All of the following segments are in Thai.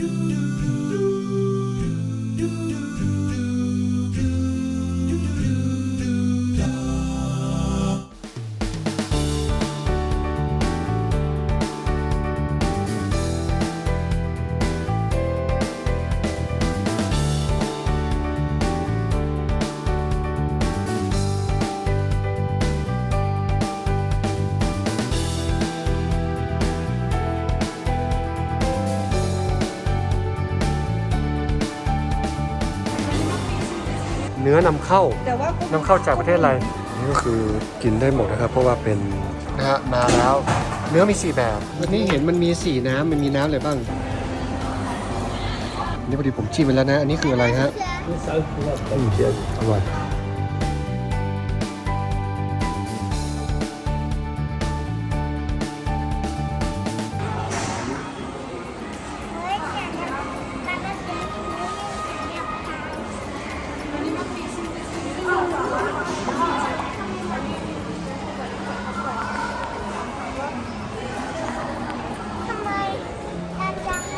do do. เนื้อนำเข้าแต่ว่าก็นำเข้าจากประเทศอะไรนี่ก็คือกินได้หมดนะครับ เพราะว่าเป็นนะฮะมาแล้ว เนื้อมีสี่แบบวันนี้เห็นมันมีสี่น้ำมันมีน้ำอะไรบ้างนี่พอดีผมชิมไปแล้วนะ อันนี้คืออะไรฮะอืมอร่อย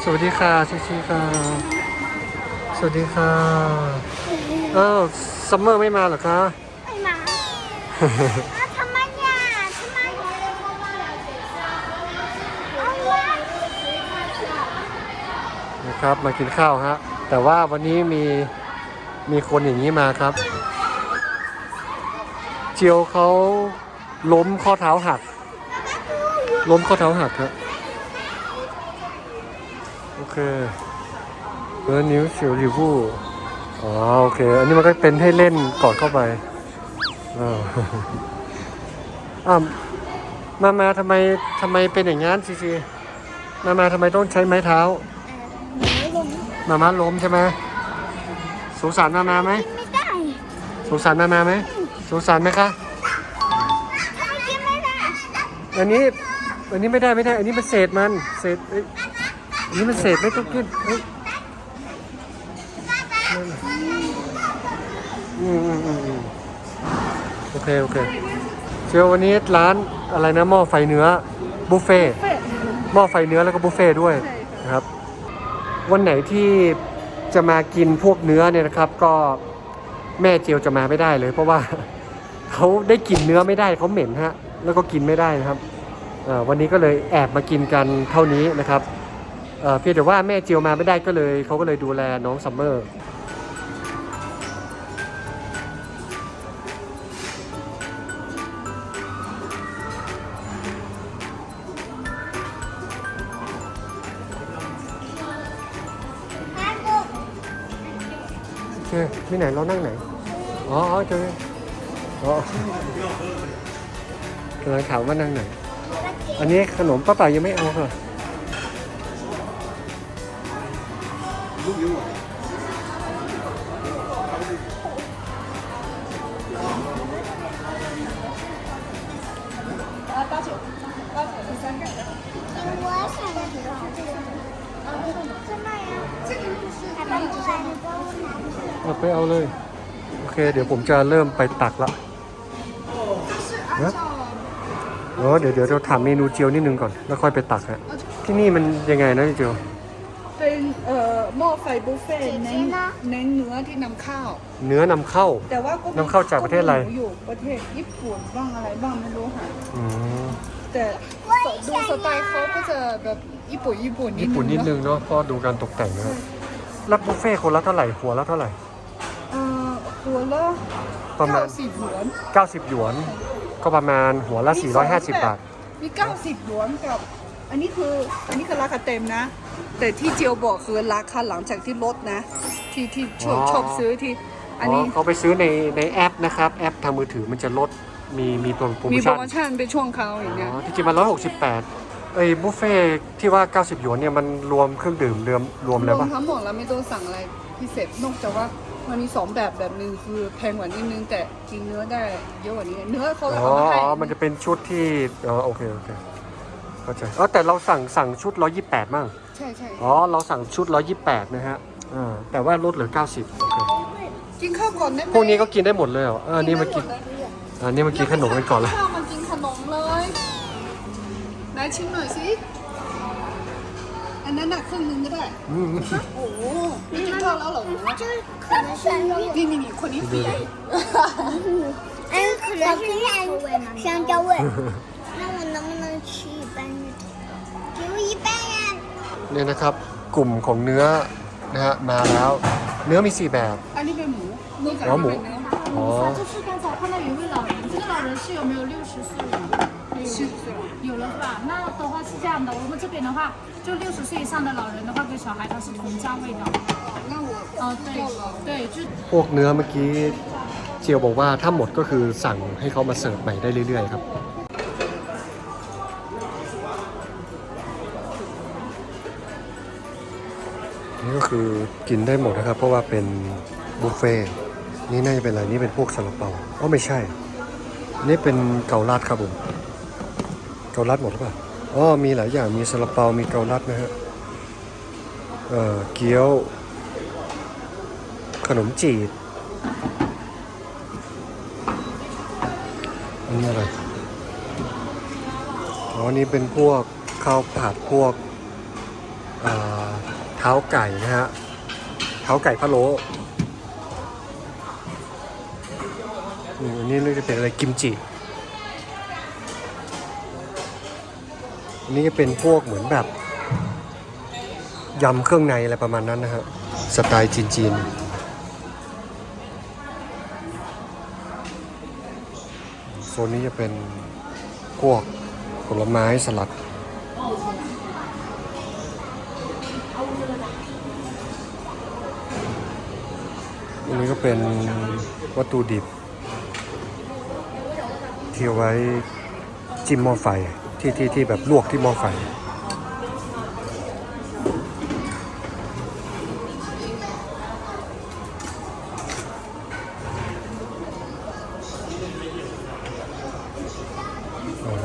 สวัสดีค่ะชิชิค่ะ สวัสดีค่ะอ้าวซัมเมอร์ไม่มาเหรอคะ ไม่มาอ้าวทำไมเนี่ยทำไมเอาไว้นะครับ มากินข้าวฮะ แต่ว่าวันนี้มีมีคนอย่างนี้มาครับ เจียวเขาล้มข้อเท้าหัก ล้มข้อเท้าหักครับโอ เคเออนิ้วเฉียวริวูอ๋อโอเค อันนี้มันก็เป็นให้เล่นก่อนเข้าไปอ่าอ่ามามาทำไมทำไมเป็นอย่างงั้นซีซีมามาทำไมต้องใช้ไม้เท้า มามาล้มใช่ไหมสงสารมามาไหมไม่ได้สงสารมามาไหมสงสารไหมคะทำไมกินไม่ได้อันนี้อันนี้ไม่ได้ไม่ได้ อันนี้มันเศษมันเศษเอ้ยอั นนี้มันเศษไม่ต้องกินอืมอืมอืมโอเค โอเค เชียววันนี้ร้านอะไรนะหม้อไฟเนื้อบุฟเฟ่หม้อไฟเนื้อแล้วก็บุฟเฟ่ด้วยนะครับ วันไหนที่จะมากินพวกเนื้อเนี่ยนะครับ ก็แม่เจียวจะมาไม่ได้เลย เพราะว่าเขาได้กินเนื้อไม่ได้เขาเหม็นฮะ แล้วก็กินไม่ได้นะครับวันนี้ก็เลยแอบมากินกันเท่านี้นะครับ เออเพียงแต่ว่าแม่เจียวมาไม่ได้ก็เลยเขาก็เลยดูแลน้องซัมเมอร์โอเคที่ไหนเรานั่งไหนอ๋ออ๋อเจออ๋อกำลังถามว่านั่งไหน อันนี้ขนมป้าป่ายังไม่เอาค่ะ 我想的挺好吃的。真的呀？这个是还搬过来的，帮我拿。 เอาไปเอาเลย โอเค เดี๋ยวผมจะเริ่มไปตักละนะอ๋อเดี๋ยวเดี๋ยวเราถามเมนูเจียวนิดนึงก่อน แล้วค่อยไปตักฮะ ที่นี่มันยังไงนะเจียว เป็นเอ่อ อ หม้อไฟบุฟเฟ่ต์เน้นเจ๊นะเน้นเนื้อที่นำเข้า เนื้อนำเข้า แต่ว่าก็มีนำเข้าจากประเทศอะไร ก็มีหมูอยู่ประเทศญี่ปุ่นบ้างอะไรบ้างไม่รู้ค่ะ อืมแต่ดูสไตล์เขาก็จะแบบญี่ปุ่นญี่ปุ่นนิดญี่นึงปุ่นนิดนึงเนาะเพราะดูการตกแต่งนะครับแล้วบุฟเฟ่ต์คนละเท่าไหร่หัวละเท่าไหร่ เอ่อหัวละประมาณ เก้าสิบหยวน90 หยวน ก็ประมาณหัวละ มีสอง450บาท มี90หยวนกับ อันนี้คืออันนี้คือราคาเต็มนะ แต่ที่เจียวบอกคือราคาหลังจากที่ลดนะ ที่ที่ชอบอ๋อ ชอบซื้อที่ อันอ๋อนี้เขาไปซื้อในในแอปนะครับ แอปทางมือถือมันจะลดมีมีโปรโมมีโปรชั่น โมชั่นเป็นช่วงเขาอย่างเงี้ย อ๋อที่จริงมัน168ไอ้บุฟเฟ่ที่ว่า 90หยวนเนี่ยมันรวมเครื่องดื่มรวมรวมรแล้ววมปะทั้งหมดแล้วไม่ต้องสั่งอะไรพิเศษนอกจากว่ามันมีสองแบบแบบหนึ่งคือแพงกว่านิดนึงแต่กินเนื้อได้เยอะกว่านี้ เนื้อเขาอ๋อเอามาให้มันจะเป็นชุดที่อ๋อโอเคโอเค เข้าใจอ๋อแต่เราสั่งสั่งชุด 128 มั่ง ใช่ใช่ อ๋อ เราสั่งชุด 128 นะฮะอ่าแต่ว่าลดเหลือ 90 โอเค กินข้าวก่อนได้ไหม พวกนี้ก็กินได้หมดเลยเหรอเออนี่มากิน ได้หดเลย อันนี้มากินขนมกันก่อนเลย ข้าวมากินขนมเลยไหนชิมหน่อยสิอัน นนั้นน่ะครึ่งหนึงก็ได้ อืม โอ้โหนี่จะเข้าแล้วเหรอ 这可能是绿， นี่นี่นี่คนนี้ฟรี 哎，可能是香蕉味。 เนี่ยนะครับ กลุ่มของเนื้อนะฮะมาแล้ว เนื้อมีสี่แบบ อันนี้เป็นหมูนี่กับ อ๋อหมู เป็นเนื้อ อ๋อ 这是刚才看到有一位老人，这个老人是有没有六十岁？七十岁了。有了是吧？那的话是这样的，我们这边的话，就六十岁以上的老人的话跟小孩他是同价位的。那我哦，对对，就 พวกเนื้อเมื่อกี้เจียวบอกว่าถ้าหมดก็คือสั่งให้เขามาเสิร์ฟใหม่ได้เรื่อยๆครับ นี่ก็คือกินได้หมดนะครับ เพราะว่าเป็นบุฟเฟ่นี่น่าจะเป็นอะไรนี่เป็นพวกซาลาเปาอ๋อไม่ใช่นี่เป็นเกาลัดครับผมเกาลัดหมดหรือเปล่าอ๋อมีหลายอย่างมีซาลาเปามีเกาลัดนะฮะเอ่อเกี๊ยว ขนมจีบอันนี้อะไรอ๋อนี่เป็นพวกข้าวผัดพวกอ่อเท้าไก่นะฮะ เท้าไก่พะโล้อันนี้น่าจะเป็นอะไรกิมจิอันนี้จะเป็นพวกเหมือนแบบยำเครื่องในอะไรประมาณนั้นนะฮะ สไตล์จีนๆโซนนี้จะเป็นพวกผลไม้สลัด อันนี้ก็เป็นวัตถุดิบ ที่เอาไว้จิ้มหม้อไฟที่ที่ที่แบบลวกที่หม้อไฟ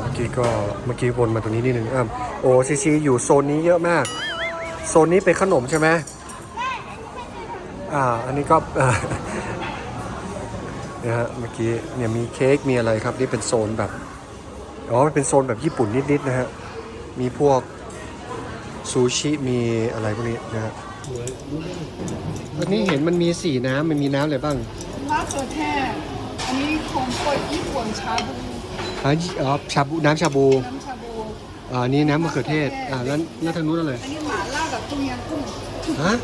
เมื่อกี้ก็เมื่อกี้วนมาตรงนี้นิดนึงอะโอ้ซีซีอยู่โซนนี้เยอะมาก โซนนี้เป็นขนมใช่ไหมอ่า อันนี้ก็อ่าเนี่ยฮะเมื่อกี้เนี่ยมีเค้กมีอะไรครับ นี่เป็นโซนแบบ อ๋อมันเป็นโซนแบบญี่ปุ่นนิดๆนะฮะ มีพวกซูชิมีอะไรพวกนี้นะฮะอันนี้เห็นมันมีสีน้ำมันมีน้ำอะไรบ้างมะเขือเทศอันนี้ของคนญี่ปุ่นชาบูอ๋ออ๋อชาบูน้ำชาบูน้ำชาบูอ่านี่น้ำมะเขือเทศอ่าแล้วแล้วทางนู้นอะไรอันนี้หม่าล่ากับ ต้มยำกุ้งฮะ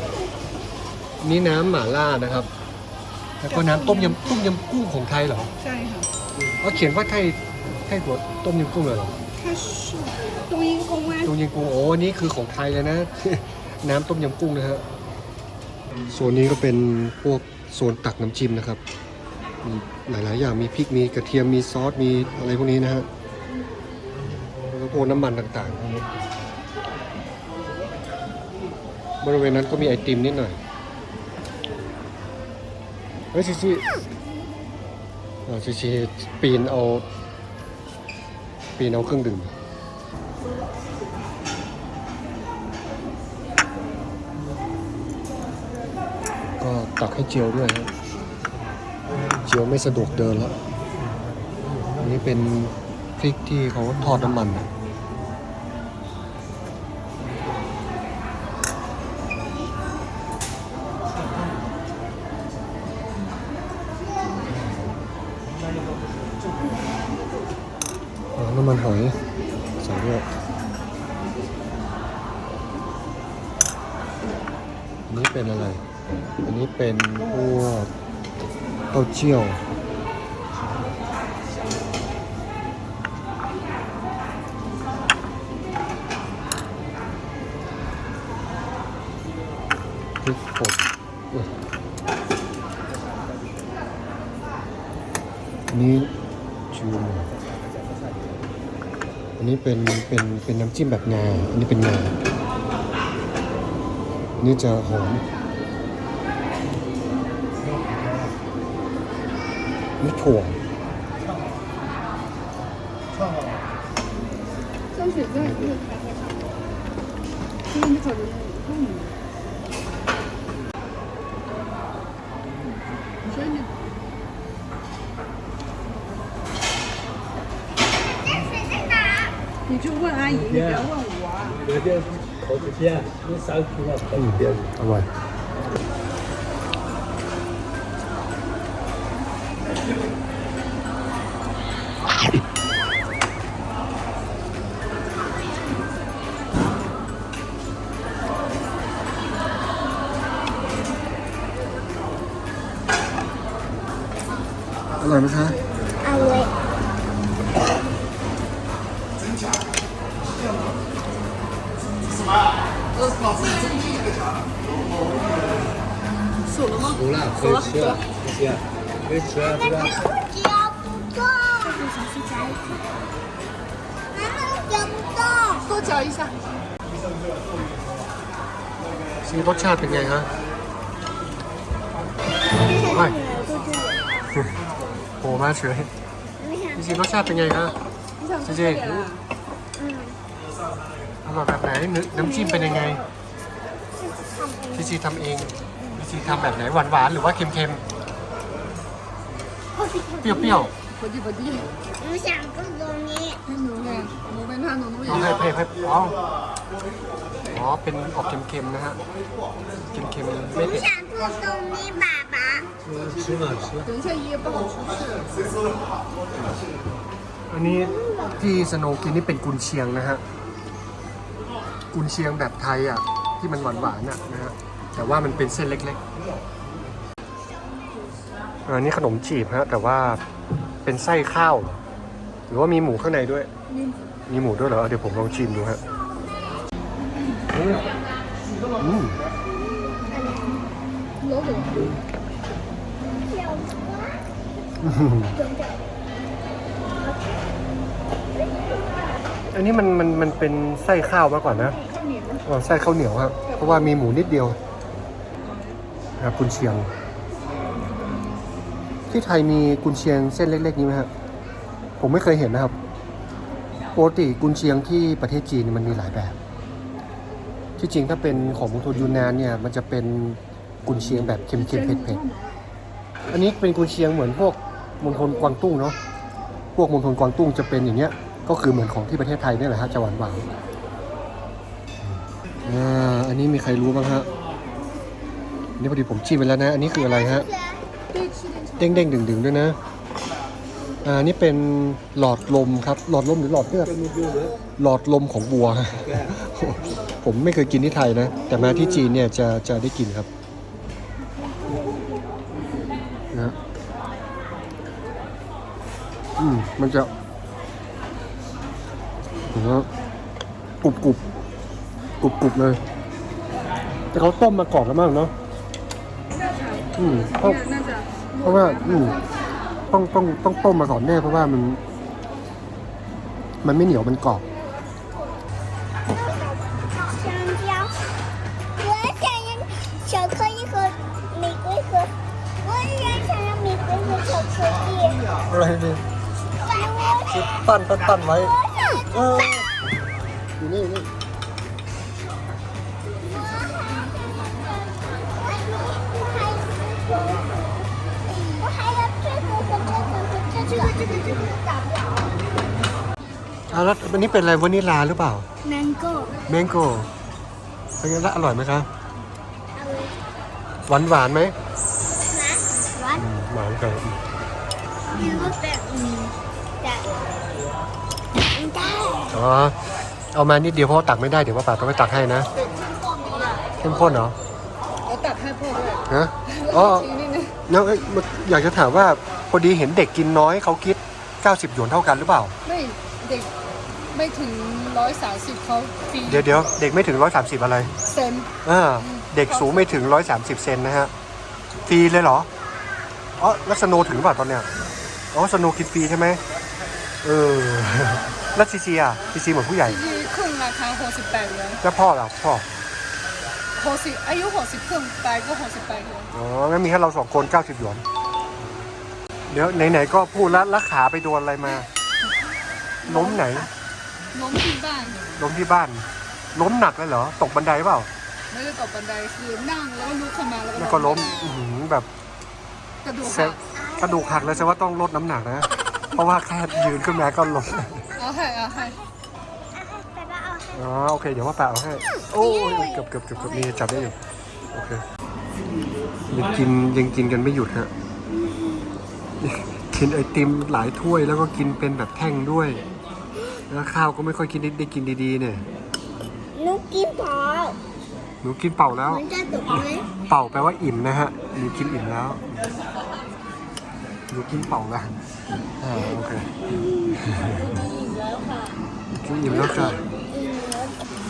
นี่น้ำหม่าล่านะครับ แล้วก็น้ำต้มยำต้มยำกุ้งของไทยเหรอใช่ค่ะเขาเขียนว่าไทยไทยหัวต้มยำกุ้งเลยเหรอถ้าสูตรต้มยำกุ้งไหมต้งยำกุ้งโอ้นี่คือของไทยเลยนะ น้ำต้มยำกุ้งนะฮะส่วนนี้ก็เป็นพวกโซนตักน้ำจิ้มนะครับมีหลาย ๆ อย่างมีพริกมีกระเทียมมีซอสมีอะไรพวกนี้นะฮะแล้วก็พวกน้ำมันต่างๆ บริเวณนั้นก็มีไอติมนิดหน่อย เฮ้ย ชิชิอ่าชิชิปีนเอา ปีนเอาเครื่องดื่มก็ตักให้เจียวด้วยเจียวไม่สะดวกเดินแล้ว อันนี้เป็นพริกที่เขาทอดน้ำมันนะำมันหอยใส่ด้วยอันนี้เป็นอะไร อันนี้เป็นพวกเต้าเจี้ยวพริกป่นอุ๊ยอัน นี้เป็นเป็นเป็นน้ำจิ้มแบบงาอันนี้เป็นงาน,นี่จะหอมนี่ถั่วต้องเสียด้วยนี่ค่ที่นี่เขาดู 你去问阿姨，你不要问我、啊。有点口子边，你少去那口子边。好吧。Hello, Miss Han. 数了吗？熟了，可以吃了，这些可以吃了，对吧？只要不动，妈妈咬不动。多嚼一下。 ซีรสชาติเป็นไงฮะไม่ โผล่มาเฉยพี่ซีรสชาติเป็นไงคะซีซีอร่อยแบบไหนนึกน้ำจิ้มเป็นยังไงพี่ซีทำเอง พี่ซีทำแบบไหนหวานหวานๆหรือว่าเค็มเค็มๆเปรี้ยวเปรี้ยว 不地不地，我想这种你，那牛呢？我跟他努努 ๆเอาให้เผ็ดให้อ๋ออ๋อเป็นออกเค็มเค็มๆนะฮะเค็มเค็มๆไม่ 我 เผ็ด 想做动力爸爸。嗯，吃嘛吃。等一下爷爷帮我出去。 อันนี้ที่สโนว์กินนี่เป็นกุนเชียงนะฮะ กุนเชียงแบบไทยอ่ะ ที่มันหวานหวานๆอ่ะนะฮะ แต่ว่ามันเป็นเส้นเล็กๆอันนี้ขนมจีบฮะแต่ว่าเป็นไส้ข้าว หรือว่ามีหมูข้างในด้วย มีหมูด้วยเหรอ เดี๋ยวผมลองชิมดูฮะอืมอันนี้มันมันมันเป็นไส้ข้าวมากกว่านะอ๋อไส้ข้าวเหนียวครับ เพราะว่ามีหมูนิดเดียว นะครับกุนเชียง ที่ไทยมีกุนเชียงเส้นเล็ก ๆ นี้ไหมครับผมไม่เคยเห็นนะครับปกติกุนเชียงที่ประเทศจีนมันมีหลายแบบ ที่จริงถ้าเป็นของมณฑลยูนนานเนี่ยมันจะเป็นกุนเชียงแบบเค็มๆเผ็ดๆอันนี้เป็นกุนเชียงเหมือนพวกมณฑลกวางตุ้งเนาะพวกมณฑลกวางตุ้งจะเป็นอย่างเงี้ยก็คือเหมือนของที่ประเทศไทยนี่แหละฮะจะหวานหวานๆอ่าอันนี้มีใครรู้บ้างฮะ นี่พอดีผมชิมไปแล้วนะ อันนี้คืออะไรฮะ เด้งเด้งดึงดึงด้วยนะ อ่า นี่เป็นหลอดลมครับ หลอดลมหรือหลอดเลือดหลอดลมของบัว ผมไม่เคยกินที่ไทยนะ แต่มาที่จีนเนี่ยจะจะได้กินครับนะอืม มันจะผมว่ากรุบกรุบกรุบกรุบเลย แต่เขาต้มมาก่อนแล้วมั้งเนาะ อืมเพราะ 那个 เพราะว่า อืม ต้องต้องต้องต้มมาก่อนแน่เพราะว่ามัน มันไม่เหนียวมันกรอบ 香蕉，我想要巧克力和玫瑰和，我也想要玫瑰和巧克力。 อะไรดี 我 ปั้นปั้นปั้นไว้ 我想 เอออยู่นี่อยู่นี่ เอาแล้วอันนี้เป็นอะไรวานิลาหรือเปล่า แมงโก้เมงโกเป็นไงแล้วอร่อยไหมคะหวานหวานไหมนวัดหวานครับคือวาแบบนี้แต่ได้อ๋อเอามานิดเดียวเพราะตักไม่ได้เดี๋ยวว่าป้าต้องไปตักให้นะเข้มข้นเหรอเล้วตักให้พ่อด้วยฮะอ๋อนี่นแล้วเอ้ยอยากจะถามว่า พอดีเห็นเด็กกินน้อยเขาคิด 90 หยวนเท่ากันหรือเปล่า ไม่เด็กไม่ถึงร้อยสามสิบเขาฟรีเดี๋ยวเดี๋ยวเด็กไม่ถึง 130 อะไรเซนอ่าเด็กสูงไม่ถึง 130 เซนนะฮะฟรีเลยเหรออ๋อแล้วสโนว์ถึงเปล่าตอนเนี้ยอ๋อสโนว์กินฟรีใช่ไหมเออแล้วซีซีอะซีซีเหมือนผู้ใหญ่ที่ครึ่งราคาหกสิบแปดเหรียญแล้วพ่อล่ะพ่อหกสิบอายุหกสิบครึ่งตายก็หกสิบแปดเหรียญอ๋องั้นมีแค่เราสองคน 90 หยวน เดี๋ยวไหนๆก็พูดแล้วแล้วขาไปโดนอะไรมา ล้มไหน ล้มที่บ้าน ล้มที่บ้าน ล้มหนักเลยเหรอ ตกบันไดเปล่า ไม่ได้ตกบันไดคือนั่งแล้วก็ลุกขึ้นมาแล้วแล้วก็ล้มอื้อหือแบบกระดูกแซหักกระดูกหักเลยแสดงว่าต้องลดน้ำหนักนะ เพราะว่าแค่ยืนขึ้นมาก็ล้มเอาให้เอาให้爸爸เอาให้อ๋อโอเคเดี๋ยวว่าแปะเอาให้ โอ้ยเกือบเกือบเกือบเกือบนี่จับได้อยู่ โอเคยังกินยังกินกันไม่หยุดฮะ กินไอติมหลายถ้วยแล้วก็กินเป็นแบบแท่งด้วย แล้วข้าวก็ไม่ค่อยกินได้ได้กินดีๆเนี่ยหนูกินพอหนูกินเป่าแล้ว มันจะตกไหมเป่าแปลว่าอิ่มนะฮะหนูกินอิ่มแล้วหนูกินเป่าแล้วอ่าโอเคกินอิ่มแล้วค่ะ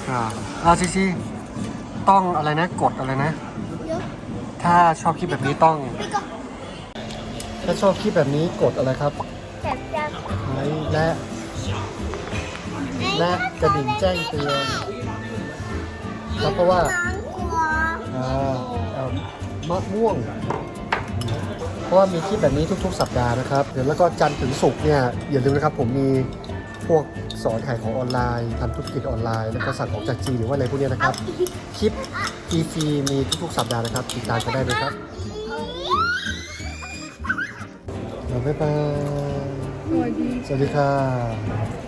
อ่าอาซีซีต้องอะไรนะกดอะไรนะเยอะถ้าชอบคลิปแบบนี้ต้องพี่ก็ ถ้าชอบคลิปแบบนี้กดอะไรครับจับจับไลค์และ และกระดิ่งแจ้งเตือนแล้วก็ว่าน้องกลัวอ่าเอ่อมะม่วง เพราะว่ามีคลิปแบบนี้ทุก ๆ สัปดาห์นะครับเดี๋ยวแล้วก็จันทร์ถึงศุกร์เนี่ยอย่าลืมนะครับผมมีพวกสอนขายของออนไลน์ทำธุรกิจออนไลน์ แล้วก็สั่งของจากจีนหรือว่าอะไรพวกเนี้ยนะครับ คลิป EC มีทุกๆ สัปดาห์นะครับ ติดตามกันได้เลยครับ บ๊ายบาย สวัสดีสวัสดีค่ะ